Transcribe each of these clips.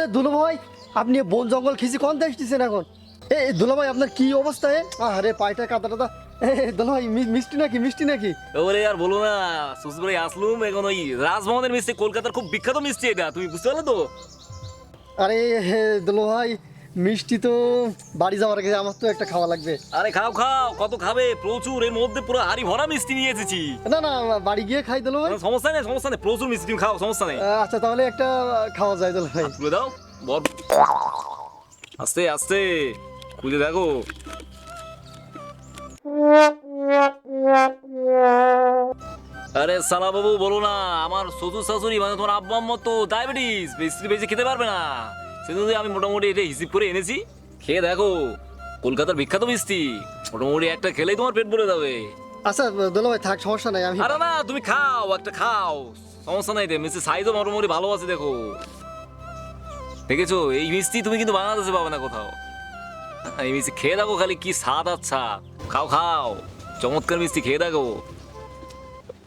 আরে দুলো ভাই আপনি বন জঙ্গল খিচি কোন দেশ দিচ্ছেন এখন? এ এ, দুলো ভাই আপনার কি অবস্থা এ? আরে পায়টা কাদা টাদা দুলো ভাই মিষ্টি নাকি মিষ্টি নাকি? ওরে আর বলো না শ্বশুরবাড়ি আসলুম এখন ওই রাজমহলের মিষ্টি কলকাতার খুব বিখ্যাত মিষ্টি এটা তুমি বুঝতে পারলে তো? আরে দুলো ভাই মিষ্টি তো বাড়ি যাওয়ার আগে আমার তো একটা খাওয়া লাগবে। আরে খাও খাও কত খাবে? প্রচুর এর মধ্যে পুরো হাড়ি ভরা মিষ্টি নিয়ে এসেছি। না না বাড়ি গিয়ে খাই দুলো ভাই। সমস্যা নেই সমস্যা নেই প্রচুর মিষ্টি খাও সমস্যা নেই। আচ্ছা তাহলে একটা খাওয়া যায় দুলো ভাই। খুলে দাও বল। আস্তে আস্তে খুলে দেখো। আরে সালা বাবু বলো না আমার শ্বশুর শাশুড়ি মানে তোমার আব্বা আম্মার তো ডায়াবেটিস বেশি বেশি খেতে পারবে না। সেজন্য আমি মোটামুটি এটা হিসিব করে এনেছি। খেয়ে দেখো কলকাতার বিখ্যাত মিষ্টি। মোটামুটি একটা খেলেই তোমার পেট ভরে যাবে। আচ্ছা দুলো ভাই থাক সমস্যা নাই আমি আরে না তুমি খাও একটা খাও। সমস্যা নাই রে মিষ্টি সাইজও মোটামুটি ভালো আছে দেখো। দেখেছ এই মিষ্টি তুমি কিন্তু বাংলাদেশে পাবে না কোথাও। এই মিষ্টি খেয়ে দেখো খালি কি স্বাদ আচ্ছা খাও খাও। চমৎকার মিষ্টি খেয়ে দেখো।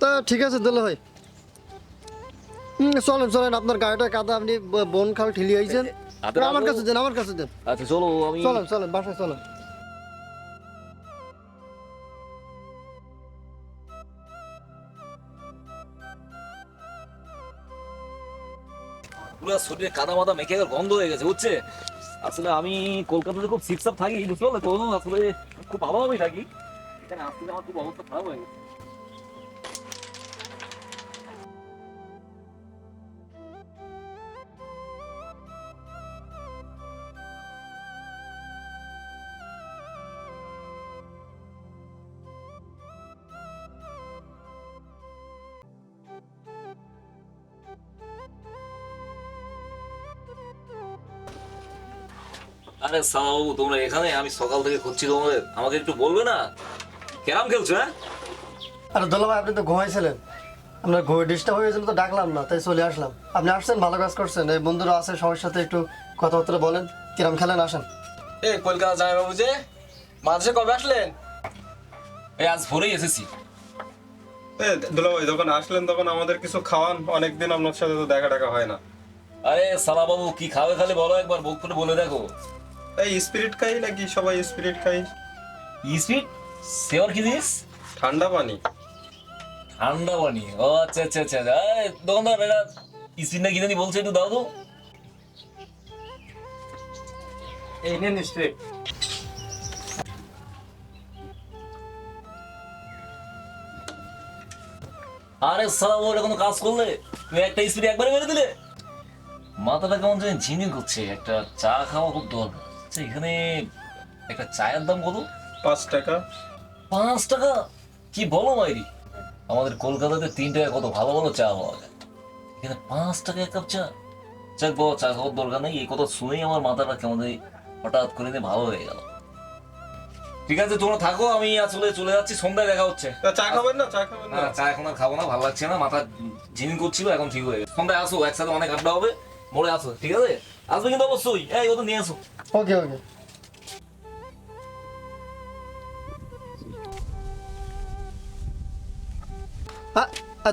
তা ঠিক আছে দুলো ভাই। চলেন চলেন আপনার গাড়িটা কাদা আপনি বন খাল ঠেলিয়ে আইছেন। আমার কাছে দেন আমার কাছে দেন। আচ্ছা চলো আমি চলেন চলেন বাসায় চলেন। পুরো শরীরে কাদা মাদা মেখে গন্ধ হয়ে গেছে বুঝছে? আসলে আমি কলকাতাতে খুব সিপসাপ থাকি বুঝতে পারলে তো আসলে খুব ভালোভাবেই থাকি। এখানে আসলে আমার খুব অবস্থা খারাপ হয়ে গেছে। আরে তোমরা এখানে? আমি সকাল থেকে খুঁজছি তোমাদের। আমাকে একটু বলবে না? কেরাম খেলছো হ্যাঁ? আরে দুলো ভাই আপনি তো ঘুমাইছিলেন। আপনার ঘুমে ডিস্টার্ব হয়ে গেছিল তো ডাকলাম না তাই চলে আসলাম। আপনি আসছেন? ভালো কাজ করছেন। এই বন্ধুরা আছে সবার সাথে একটু কথাবার্তা বলেন। কিরম খেলেন আসেন। এ কলকাতা জামাই বাবু যে? মাদ্রাসে কবে আসলেন? এই আজ ভোরেই এসেছি। এ দুলাভাই যখন আসলেন তখন আমাদের কিছু খাওয়ান। অনেকদিন আপনার সাথে তো দেখা টাকা হয় না। আরে সালা বাবু কি খাবে খালি বলো একবার বুক করে বলে দেখো। এই স্পিরিট খাই নাকি? সবাই স্পিরিট খাই স্পিড সেওর কি জিনিস? ঠান্ডা পানি। ঠান্ডা পানি। ও আচ্ছা আচ্ছা আচ্ছা এই, দোকানদার এটা না কি জানি বলছে একটু দাও তো। এই নেন নিশ্চয়ই আরে সালা এটা কোনো কাজ করলে তুমি একটা স্পিড একবারে মেরে দিলে। মাথাটা কেমন জানি ঝিমিয়ে করছে। একটা চা খাওয়া খুব দরকার। আচ্ছা এখানে একটা চায়ের দাম কত? পাঁচ টাকা। পাঁচ টাকা? কি বলো মাইরি? আমাদের কলকাতাতে তিন টাকা কত ভালো ভালো চা পাওয়া যায়। এখানে পাঁচ টাকা এক কাপ চা। যাক বাবা চা খাওয়ার দরকার নেই। এই কথা শুনেই আমার মাথাটা কেমন হঠাৎ করে ভালো হয়ে গেল। ঠিক আছে তোমরা থাকো আমি আসলে চলে যাচ্ছি সন্ধ্যায় দেখা হচ্ছে। চা খাবেন না? চা খাবেন না? না চা এখন আর খাব না ভালো লাগছে না মাথা ঝিমিন করছিল এখন ঠিক হয়ে গেছে। সন্ধ্যায় আসো একসাথে অনেক আড্ডা হবে। মোড়ে আসো ঠিক আছে? আসবে কিন্তু অবশ্যই এই ওদের নিয়ে আসো ওকে ওকে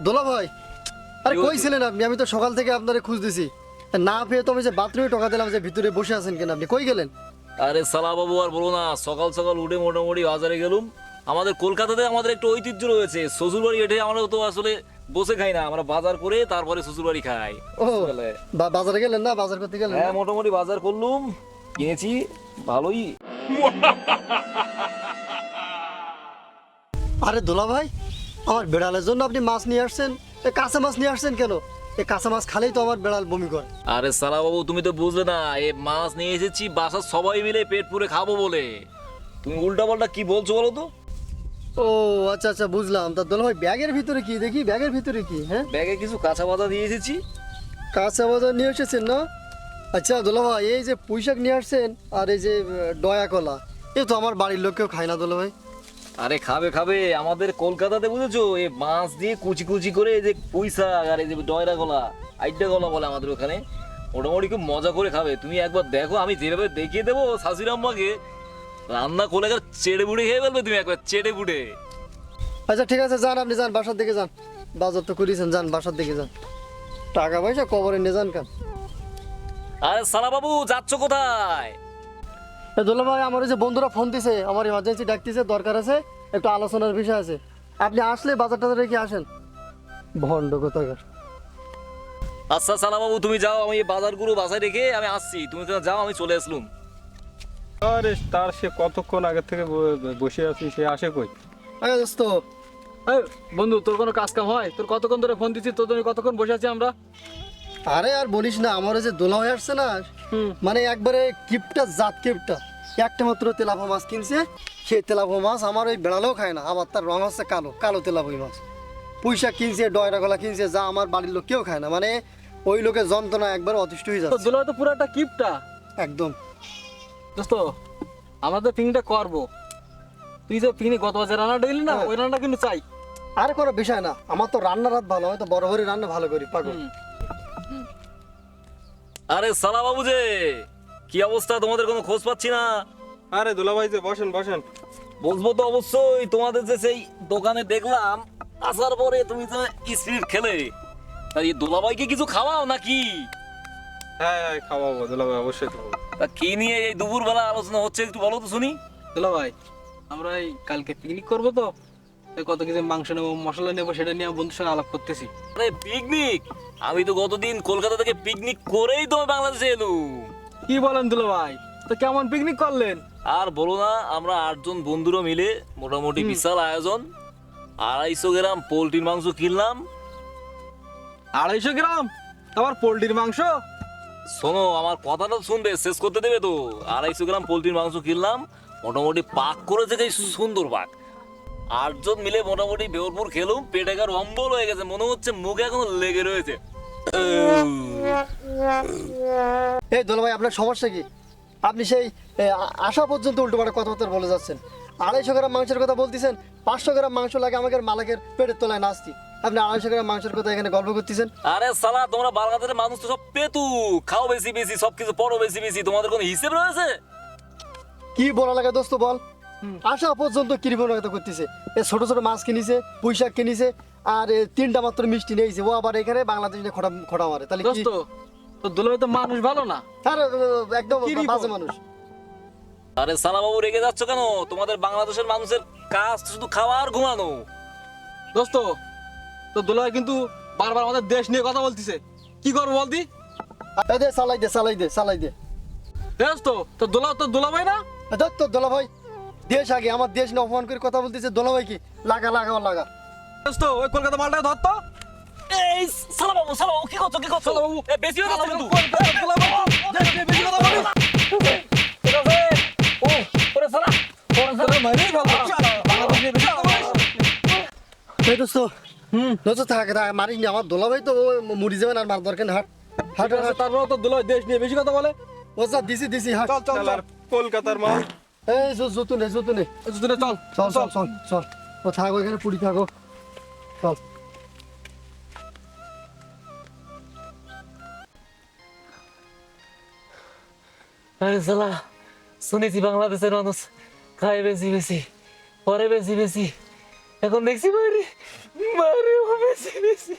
দোলা ভাই। আরে কই ছিলেন আপনি? আমি তো সকাল থেকে আপনারে দিছি না পেয়ে তো আমি যে বাথরুমে টকা দিলাম যে ভিতরে বসে আছেন কেন আপনি। কই গেলেন? আরে সালা বাবু আর বলো না সকাল সকাল উঠে মোটামুটি বাজারে গেলুম। আমাদের কলকাতাতে আমাদের একটা ঐতিহ্য রয়েছে। শ্বশুর বাড়ি এটে আমরা তো আসলে বসে খাই না আমরা বাজার করে তারপরে শ্বশুর বাড়ি খাই। ও বাজারে গেলেন না? বাজার করতে গেলেন হ্যাঁ মোটামুটি বাজার করলুম কিনেছি ভালোই। আরে দোলা ভাই আমার বেড়ালের জন্য আপনি মাছ নিয়ে আসছেন। এ কাঁচা মাছ নিয়ে আসছেন কেন? এই কাঁচা মাছ খালেই তো আমার বেড়াল বমি করে। আরে সালা বাবু তুমি তো বুঝলে না এ মাছ নিয়ে এসেছি বাসার সবাই মিলে পেট পুরে খাব বলে। তুমি উল্টা পাল্টা কি বলছো বলো তো? ও আচ্ছা আচ্ছা বুঝলাম। তা দোলা ভাই ব্যাগের ভিতরে কি? দেখি ব্যাগের ভিতরে কি হ্যাঁ? ব্যাগে কিছু কাঁচা পাতা দিয়ে এসেছি। কাঁচা বাজার নিয়ে এসেছেন না? আচ্ছা দোলা ভাই এই যে পুঁইশাক নিয়ে আসছেন আর এই যে ডয়া কলা এ তো আমার বাড়ির লোক কেউ খায় না দোলা ভাই। আরে খাবে খাবে। আমাদের কলকাতাতে বুঝেছ? এই মাছ দিয়ে কুচি কুচি করে এই যে পুঁইশাক আর এই যে ডয়রা গলা আইডা গলা বলে আমাদের ওখানে মোটামুটি খুব মজা করে খাবে। তুমি একবার দেখো আমি যেভাবে দেখিয়ে দেবো শাশুড়াম্মাকে রান্না করে একবার চেড়ে বুড়ে খেয়ে ফেলবে তুমি একবার চেড়ে বুড়ে। আচ্ছা ঠিক আছে যান আপনি যান বাসার দিকে যান। বাজার তো করিয়েছেন যান বাসার দিকে যান। টাকা পয়সা কবরে নিয়ে যান কেন? আরে সালা বাবু যাচ্ছ কোথায়? দুলা ভাই আমার ওই যে বন্ধুরা ফোন দিছে আমার ইমার্জেন্সি ডাকতেছে দরকার আছে একটু আলোচনার বিষয় আছে। আপনি আসলে বাজার টাজার রেখে আসেন। ভণ্ড কোথাকার। আচ্ছা সালা বাবু তুমি যাও আমি বাজারগুলো বাসায় রেখে আমি আসছি। তুমি যাও আমি চলে আসলুম। আরে তার সে কতক্ষণ আগে থেকে বসে আছি সে আসে কই? আরে দোস্ত বন্ধু তোর কোনো কাজ কাম হয়? তোর কতক্ষণ ধরে ফোন দিচ্ছি? তোর জন্য কতক্ষণ বসে আছি আমরা? আরে আর বলিস না আমার যে দোলা হয়ে আসছে না মানে একবারে কিপটা জাত কিপটা। একটা মাত্র তেলাপো মাছ কিনছে সেই তেলাপো মাছ আমার ওই বেড়ালেও খায় না আমার তার রং হচ্ছে কালো কালো তেলাপই মাছ। পয়সা কিনছে ডয়রা গলা কিনছে যা আমার বাড়ির লোক কেউ খায় না মানে ওই লোকের যন্ত্রণা একবার অতিষ্ঠ হয়ে যাচ্ছে। দুলা তো পুরো একটা কিপটা। একদম। দোস্ত আমরা তো পিকনিকটা করব। তুই যে পিকনিক গত বছর রান্না দিলি না ওই রান্নাটা কিন্তু চাই। আর কোনো বিষয় না আমার তো রান্নার হাত ভালো আমি তো বড় বড় রান্না ভালো করি পাগল। আরে সালা বাবু যে কি অবস্থা? তোমাদের কোনো খোঁজ পাচ্ছি না? আরে দুলাভাই যে বসেন বসেন। বলব তো অবশ্যই তোমাদের যে সেই দোকানে দেখলাম আসার পরে তুমি তো স্পিরিট খেলে। তা এই দোলাবাইকে কিছু খাওয়াও নাকি? হ্যাঁ হ্যাঁ খাওয়াবো দুলাভাই অবশ্যই খাওয়াবো। তা কি নিয়ে এই দুপুর বেলা আলোচনা হচ্ছে একটু বলো তো শুনি। দুলা ভাই আমরা এই কালকে পিকনিক করব তো। কত কিছু মাংস নেব মশলা নেব সেটা নিয়ে বন্ধুর সঙ্গে আলাপ করতেছি। আরে পিকনিক আমি তো গতদিন কলকাতা থেকে পিকনিক করেই তো বাংলাদেশে এলুম। কি বলেন দুলা ভাই? তো কেমন পিকনিক করলেন? আর বলো না আমরা আটজন বন্ধুরা মিলে মোটামুটি বিশাল আয়োজন। আড়াইশো গ্রাম পোলট্রির মাংস কিনলাম। আড়াইশো গ্রাম? আবার পোলট্রির মাংস? শোনো, আমার কথাটা শুনবে, শেষ করতে দেবে তো। আড়াইশো গ্রাম পোলট্রির মাংস কিনলাম, মোটামুটি পাক করেছে যে সুন্দর পাক। আটজন মিলে মোটামুটি বেউরপুর খেলুম, পেটে গার অম্বল হয়ে গেছে, মনে হচ্ছে মুখে এখনও লেগে রয়েছে। এই দোলা ভাই, আপনার সমস্যা কি? আপনি সেই আসা পর্যন্ত উল্টো পাল্টা কথাবার্তা বলে যাচ্ছেন। আড়াইশো গ্রাম মাংসের কথা বলতেছেন, পাঁচশো গ্রাম মাংস লাগে আমাকে মালাকের পেটের তলায় নাচতি। আপনি আড়াইশো গ্রাম মাংসের কথা এখানে গল্প করতেছেন? আরে সালা তোমরা বাংলাদেশের মানুষ তো সব পেতু। খাও বেশি বেশি সবকিছু পড়ো বেশি বেশি। তোমাদের কোনো হিসেব রয়েছে? কি বলা লাগে দোস্ত বল। আসা পর্যন্ত কৃপণতা করতেছে। এ ছোট ছোট মাছ কিনিছে পুঁইশাক কিনিছে আর তিনটা মাত্র মিষ্টি নিয়েছে। ও আবার এখানে বাংলাদেশ নিয়ে খোটা খোটা মারে। তাহলে দোস্ত তো তো মানুষ ভালো না। আরে, একদম বাজে মানুষ। আরে সালা বাবু রেগে যাচ্ছ কেন? তোমাদের বাংলাদেশের মানুষের কাজ শুধু খাওয়া আর ঘুমানো। দোস্ত তো দুলা ভাই কিন্তু বারবার আমাদের দেশ নিয়ে কথা বলতিছে। কি করব বলতি দে? চালাই দে চালাই দে চালাই দে। দোস্ত তো দুলা তো দুলা ভাই না? এ ধর তোর দোলা দেশ আগে আমার দেশ নিয়ে অপমান করে কথা বলতেছে দোলা ভাই কি? লাগা লাগা ও লাগা দোস্ত ওই কলকাতা মালটা ধর তো। এই সালা বাবু সালা বাবু কি করছ কি করছ? বাবু। বেশি হয়ে তো। দেশ কথা বলিস। ও ওরে সালা ওরে সালা। মাইরেই ভালো। বাংলাদেশ বেশি কথা বলিস। দোস্ত হুম থাক থাক মারিস নি আমার দোলা ভাই তো মুড়ি যাবেন আর মার দরকার হাট। হাট তো দুলা দেশ নিয়ে বেশি কথা বলে। ও যা দিছি দিছি হাট। চল চল কলকাতার মাল এই জু- জুতু নে জুতু নে এই দুদিনে চল চল চল চল। চল ও থাকো এখানে পুরি থাকো চল। আরে সালা শুনেছি বাংলাদেশের মানুষ খায় বেশি বেশি পরে বেশি বেশি। এখন দেখছি মারে মারে বেশি বেশি